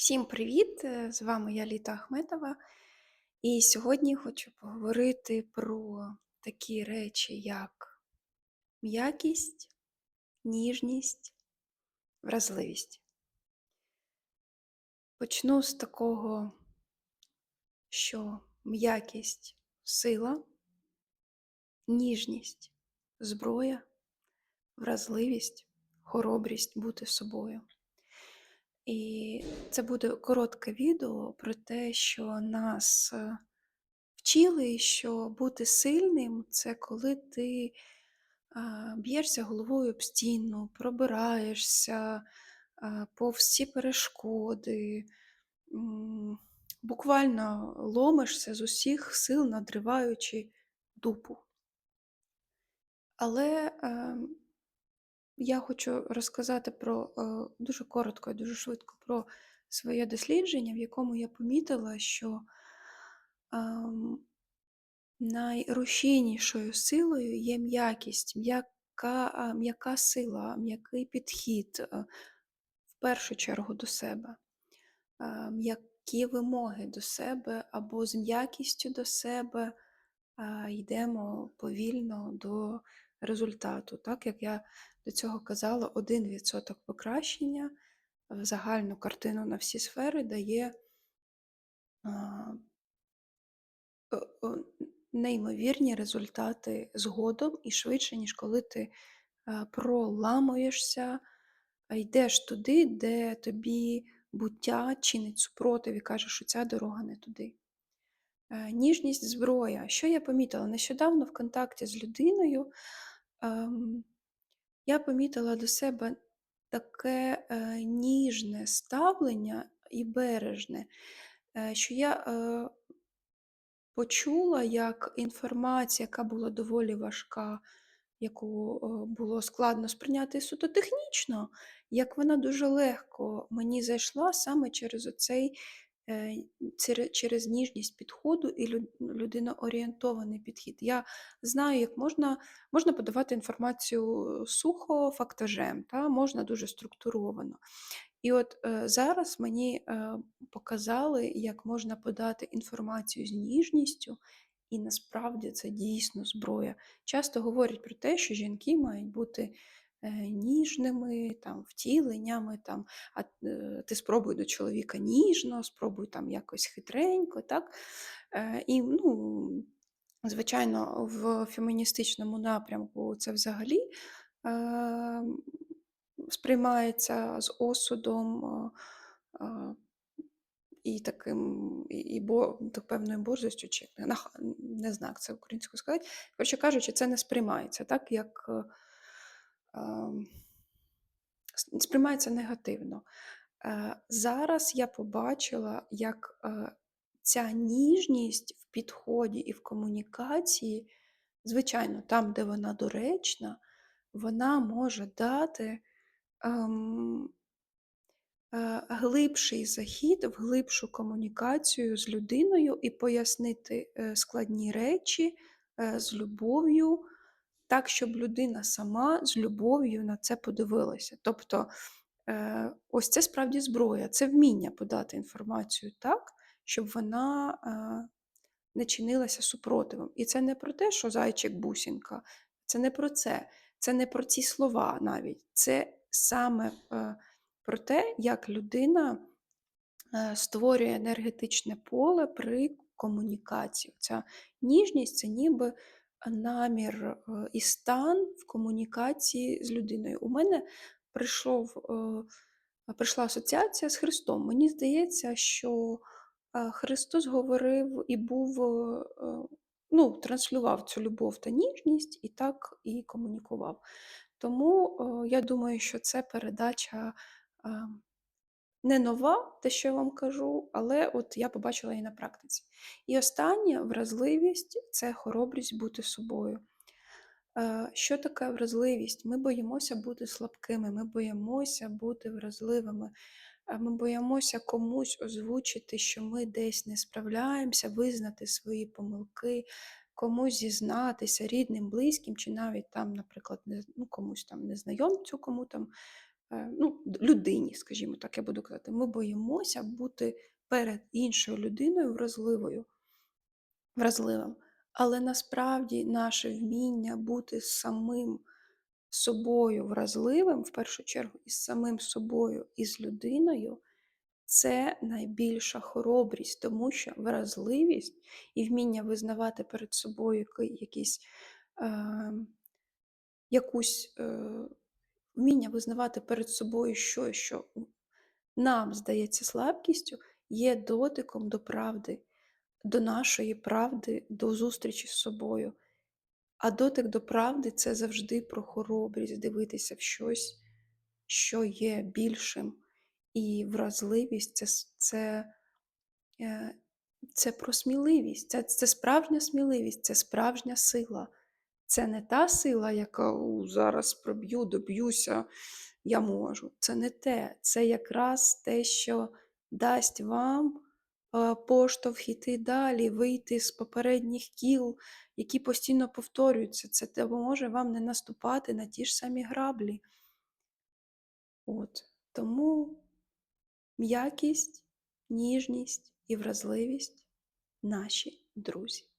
Всім привіт! Е, З вами я Літа Ахметова. І сьогодні хочу поговорити про такі речі, як м'якість, ніжність, вразливість. Почну з такого, що м'якість сила, ніжність зброя, вразливість, хоробрість бути собою. І це буде коротке відео про те, що нас е, вчили, що бути сильним це коли ти б'єшся головою об стіну, пробираєшся а, повз всі перешкоди, буквально ломишся з усіх сил, надриваючи дупу. Але ем, я хочу розказати про е, дуже коротко і дуже швидко про своє дослідження, в якому я помітила, що найрушійнішою силою є м'якість, м'яка, м'яка сила, м'який підхід е, в першу чергу до себе, е, м'які вимоги до себе або з м'якістю до себе йдемо повільно до результату. Так як я до цього казала, 1% покращення в загальну картину на всі сфери дає неймовірні результати згодом і швидше, ніж коли ти а, проламуєшся, йдеш туди, де тобі буття чинить супротив і каже, що ця дорога не туди. Е, Ніжність зброя. Що я помітила? Нещодавно в контакті з людиною ем, я помітила до себе таке е, ніжне ставлення і бережне, е, що я е, почула, як інформація, яка була доволі важка, яку е, було складно сприйняти суто технічно, як вона дуже легко мені зайшла саме через оцей. Е, Через ніжність підходу і людиноорієнтований підхід. Я знаю, як можна, можна подавати інформацію сухо, фактажем, та, можна дуже структуровано. І от е, зараз мені е, показали, як можна подати інформацію з ніжністю, і насправді це дійсно зброя. Часто говорять про те, що жінки мають бути е, ніжними, там, втіленнями, там, а е, ти спробуй до чоловіка ніжно, спробуй там якось хитренько. Так? Е, І, ну, звичайно, в феміністичному напрямку це взагалі. е, Сприймається з осудом е, е, і таким, і, бо, так певною борзостю, чи не, як це українською сказати. Коротше кажучи, це не сприймається так, як сприймається негативно. Е, Зараз я побачила, як е, ця ніжність в підході і в комунікації, звичайно, там, де вона доречна, вона може дати ем, е, глибший захід, в глибшу комунікацію з людиною і пояснити складні речі з любов'ю, так, щоб людина сама з любов'ю на це подивилася. Тобто, е, ось це справді зброя, це вміння подати інформацію так, щоб вона е, не чинилася супротивом. І це не про те, що зайчик бусінка, це не про це, це не про ці слова навіть. Це саме е, про те, як людина створює енергетичне поле при комунікації. Ця ніжність це ніби намір е, і стан в комунікації з людиною. У мене прийшов, е, прийшла асоціація з Христом. Мені здається, що е, Христос говорив і був, ну, транслював цю любов та ніжність і так і комунікував. Тому я думаю, що це передача е, не нова, те, що я вам кажу, але от я побачила її на практиці. І останнє вразливість це хоробрість бути собою. Е, Що таке вразливість? Ми боїмося бути слабкими, ми боїмося бути вразливими, е, ми боїмося комусь озвучити, що ми десь не справляємося, визнати свої помилки, комусь зізнатися рідним, близьким, чи навіть там, наприклад, ну, комусь там незнайомцю, кому там ну, людині, скажімо так, я буду казати, ми боїмося бути перед іншою людиною вразливою, вразливим. Але насправді наше вміння бути самим собою вразливим, в першу чергу, із самим собою і з людиною, це найбільша хоробрість, тому що вразливість і вміння визнавати перед собою який- якийсь, е, якусь е, вміння визнавати перед собою щось, що нам здається слабкістю, є дотиком до правди, до нашої правди, до зустрічі з собою. А дотик до правди це завжди про хоробрість, дивитися в щось, що є більшим. І вразливість це, це, е, це про сміливість, це, це справжня сміливість, це справжня сила. Це не та сила, яка «У, зараз проб'ю, доб'юся, я можу. Це не те. Це якраз те, що дасть вам е, поштовх іти далі, вийти з попередніх кіл, які постійно повторюються. Це допоможе вам не наступати на ті ж самі граблі. От. Тому м'якість, ніжність і вразливість наші друзі.